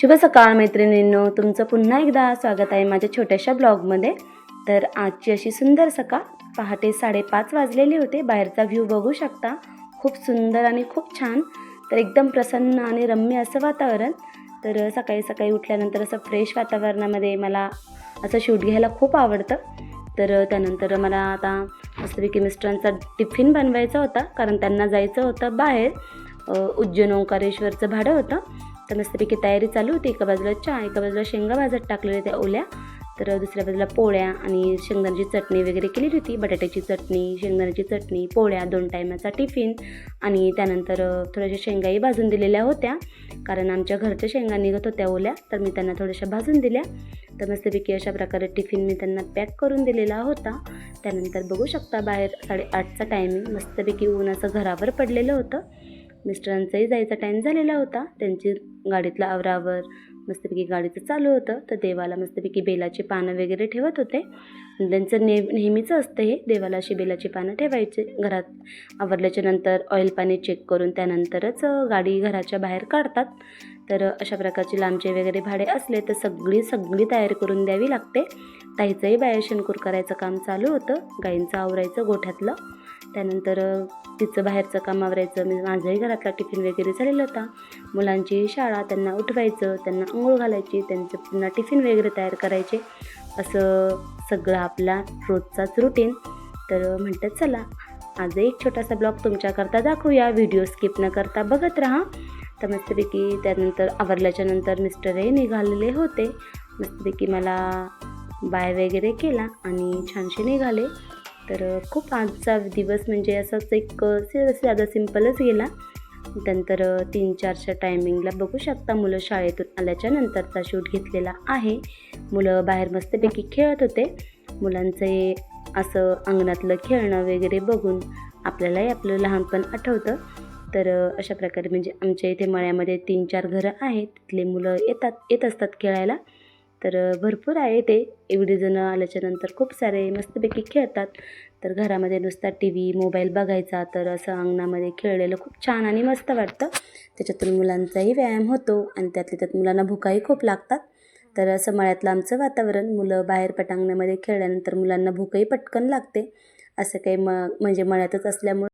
शुभ सकाळ मैत्रिणींनो. तुमचं पुन्हा एकदा स्वागत आहे माझ्या छोट्याशा ब्लॉगमध्ये. तर आजची अशी सुंदर सकाळ. पहाटे साडेपाच वाजलेले होते. बाहेरचा व्ह्यू बघू शकता. खूप सुंदर आणि खूप छान. तर एकदम प्रसन्न आणि रम्य असं वातावरण. तर सकाळी सकाळी उठल्यानंतर असं फ्रेश वातावरणामध्ये मला असं शूट घ्यायला खूप आवडतं. तर त्यानंतर मला आता मस्तपैकी मिस्टरांचा टिफिन बनवायचा होता. कारण त्यांना जायचं होतं बाहेर. उज्जैन ओंकारेश्वरचं भाडं होतं. तर मस्तपैकी तयारी चालू होती. एका बाजूला चहा एका बाजूला शेंगा भाजत टाकलेल्या त्या ओल्या. तर दुसऱ्या बाजूला पोळ्या आणि शेंगदाण्याची चटणी वगैरे केलेली होती. बटाट्याची चटणी शेंगदाण्याची चटणी पोळ्या दोन टायमाचा टिफिन आणि त्यानंतर थोड्याशा शेंगाही भाजून दिलेल्या होत्या. कारण आमच्या घरच्या शेंगा निघत होत्या ओल्या तर मी त्यांना थोड्याशा भाजून दिल्या. तर मस्तपैकी अशा प्रकारे टिफिन मी त्यांना पॅक करून दिलेला होता. त्यानंतर बघू शकता बाहेर साडेआठचा टायमिंग मस्तपैकी ऊन असं घरावर पडलेलं होतं. मिस्टरांचाही जायचा टाईम झालेला होता. त्यांची गाडीतलं आवरावर मस्तपैकी गाडीचं चालू होतं. तर देवाला मस्तपैकी बेलाची पानं वगैरे ठेवत होते. त्यांचं ने नेहमीचं असतं हे. देवाला अशी बेलाची पानं ठेवायचे. घरात आवरल्याच्या नंतर ऑइल पाणी चेक करून त्यानंतरच गाडी घराच्या बाहेर काढतात. तर अशा प्रकारचे लांबचे वगैरे भाडे असले तर सगळी सगळी तयारी करून द्यावी लागते. ताईचंही बाया शेणकूर करायचं काम चालू होतं. गाईंचं आवरायचं गोठ्यातलं. त्यानंतर तिचं बाहेरचं काम आवरायचं म्हणजे माझ्याही घरातला टिफिन वगैरे झालेला होता. मुलांची शाळा त्यांना उठवायचं त्यांना आंघोळ घालायची त्यांचं पुन्हा टिफिन वगैरे तयार करायचे. असं सगळं आपला रोजचाच रुटीन तर म्हणतात चला आज एक छोटासा ब्लॉग तुमच्याकरता दाखवूया. व्हिडिओ स्किप न करता बघत राहा. तर मस्तपैकी त्यानंतर आवरल्याच्या नंतर मिस्टरही निघालेले होते. मस्तपैकी मला बाय वगैरे केला आणि छानसे निघाले. तर खूप आजचा दिवस म्हणजे असंच एक स- साधा सिम्पलच गेला. नंतर तीन चारच्या टायमिंगला बघू शकता मुलं शाळेतून आल्याच्या नंतरचा शूट घेतलेला आहे. मुलं बाहेर मस्तपैकी खेळत होते. मुलांचे असं अंगणातलं खेळणं वगैरे बघून आपल्यालाही आपलं लहानपण आठवतं. तर अशा प्रकारे म्हणजे आमच्या इथे मळ्यामध्ये तीन चार घरं आहेत. तिथले मुलं येतात येत असतात खेळायला. तर भरपूर आहे ते. एवढे जणं आल्याच्यानंतर खूप सारे मस्तपैकी खेळतात. तर घरामध्ये नुसता टी व्ही मोबाईल बघायचा तर असं अंगणामध्ये खेळलेलं खूप छान आणि मस्त वाटतं. त्याच्यातून मुलांचाही व्यायाम होतो आणि त्यातल्या त्यात मुलांना भुकाही खूप लागतात. तर असं मळ्यातलं आमचं वातावरण मुलं बाहेर पटांगणामध्ये खेळल्यानंतर मुलांना भूकही पटकन लागते. असं काही म म्हणजे मळ्यातच असल्यामुळे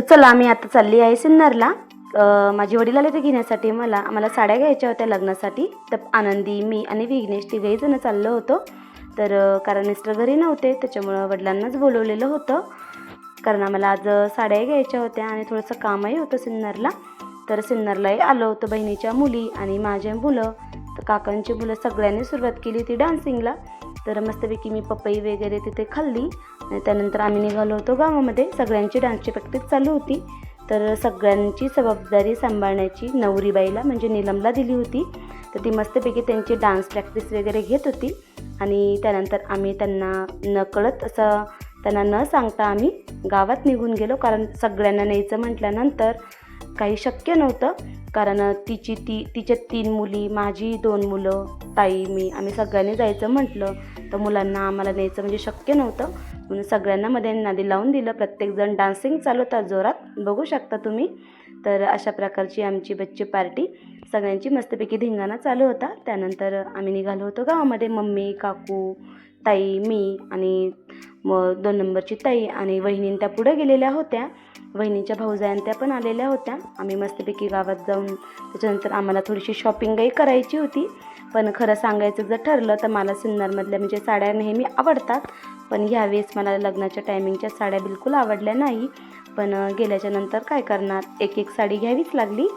तर चला मी आता चालली आहे सिन्नरला. माझे वडील आले ते घेण्यासाठी मला. आम्हाला साड्या घ्यायच्या होत्या लग्नासाठी. तर आनंदी मी आणि विघ्नेश तिघेही जण चाललो होतो. तर कारण मिस्टर घरी नव्हते त्याच्यामुळं वडिलांनाच बोलवलेलं होतं. कारण आम्हाला आज साड्याही घ्यायच्या होत्या आणि थोडंसं कामही होतं सिन्नरला. तर सिन्नरलाही आलो होतं बहिणीच्या मुली आणि माझ्या मुलं. तर काकांची मुलं सगळ्यांनी सुरुवात केली होती डान्सिंगला. तर मस्तपैकी मी पपई वगैरे तिथे खाल्ली. आणि त्यानंतर आम्ही निघालो होतो गावामध्ये. सगळ्यांची डान्सची प्रॅक्टिस चालू होती. तर सगळ्यांची जबाबदारी सांभाळण्याची नवरीबाईला म्हणजे नीलमला दिली होती. तर ती मस्तपैकी त्यांची डान्स प्रॅक्टिस वगैरे घेत होती. आणि त्यानंतर आम्ही त्यांना नकळत असं त्यांना न सांगता आम्ही गावात निघून गेलो. कारण सगळ्यांना न्यायचं म्हटल्यानंतर काही शक्य नव्हतं. कारण तिची ती तिच्या तीन मुली माझी दोन मुलं ताई मी आम्ही सगळ्यांनी जायचं म्हटलं. तर मुलांना आम्हाला न्यायचं म्हणजे शक्य नव्हतं. म्हणून सगळ्यांना मध्ये नादी लावून दिलं. प्रत्येकजण डान्सिंग चालू होता जोरात. बघू शकता तुम्ही. तर अशा प्रकारची आमची बच्ची पार्टी सगळ्यांची मस्तपैकी धिंगाणा चालू होता. त्यानंतर आम्ही निघालो होतो गावामध्ये. मम्मी काकू ताई मी आणि मग दोन नंबरची ताई आणि वहिनीन त्या पुढे गेलेल्या होत्या. वहिनीच्या भाऊजायन त्या पण आलेल्या होत्या. आम्ही मस्तपैकी गावात जाऊन त्याच्यानंतर आम्हाला थोडीशी शॉपिंगही करायची होती. पण खरं सांगायचं जर ठरलं तर मला सिन्नरमधल्या म्हणजे साड्या नेहमी आवडतात. पण ह्यावेळेस मला लग्नाच्या टायमिंगच्या साड्या बिलकुल आवडल्या नाही. पण गेल्याच्यानंतर काय करणार? एक एक साडी घ्यावीच लागली.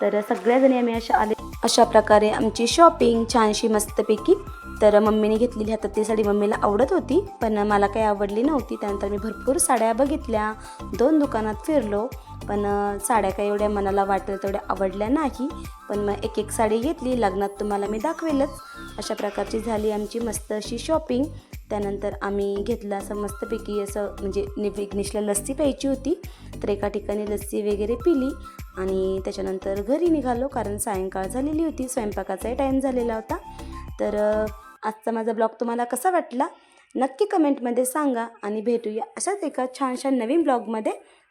तर सगळ्याजणी आम्ही अशा आले. अशा प्रकारे आमची शॉपिंग छानशी मस्तपैकी. तर मम्मीने घेतलेली हातातली साडी मम्मीला आवडत होती. पण मला काही आवडली नव्हती. त्यानंतर मी भरपूर साड्या बघितल्या. दोन दुकानात फिरलो. पण साड्या काही एवढ्या मनाला वाटेल तेवढ्या आवडल्या नाही पण मग एक एक साडी घेतली. लग्नात तुम्हाला मी दाखवेलच. अशा प्रकारची झाली आमची मस्त अशी शॉपिंग. त्यानंतर आम्ही घेतलं असं मस्तपैकी असं म्हणजे नि विघ्नेशला लस्सी प्यायची होती. तर एका ठिकाणी लस्सी वगैरे पिली आणि त्याच्यानंतर घरी निघालो कारण सायंकाळ झालेली होती. स्वयंपाकाचाही टाईम झालेला होता. तर आजचा माझा ब्लॉग तुम्हाला कसा वाटला? नक्की कमेंटमध्ये सांगा आणि भेटूया अशाच एका छानशा नवीन ब्लॉगमध्ये.